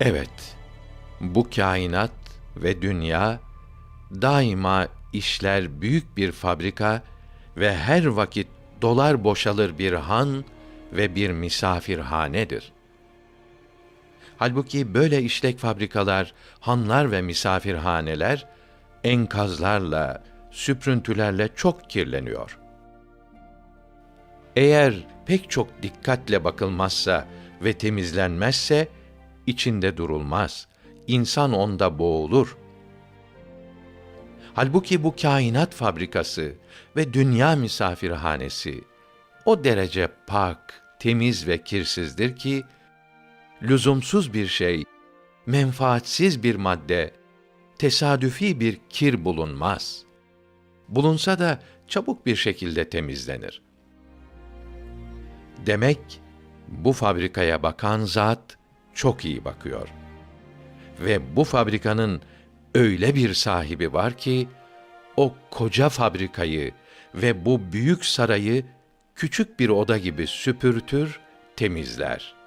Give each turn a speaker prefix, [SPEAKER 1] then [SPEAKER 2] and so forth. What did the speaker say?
[SPEAKER 1] Evet, bu kainat ve dünya daima işler büyük bir fabrika ve her vakit dolar boşalır bir han ve bir misafirhanedir. Halbuki böyle işlek fabrikalar, hanlar ve misafirhaneler enkazlarla, süprüntülerle çok kirleniyor. Eğer pek çok dikkatle bakılmazsa ve temizlenmezse içinde durulmaz. İnsan onda boğulur. Halbuki bu kainat fabrikası ve dünya misafirhanesi o derece pak, temiz ve kirsizdir ki lüzumsuz bir şey, menfaatsiz bir madde, tesadüfi bir kir bulunmaz. Bulunsa da çabuk bir şekilde temizlenir. Demek bu fabrikaya bakan zat çok iyi bakıyor. Ve bu fabrikanın öyle bir sahibi var ki o koca fabrikayı ve bu büyük sarayı küçük bir oda gibi süpürtür, temizler.''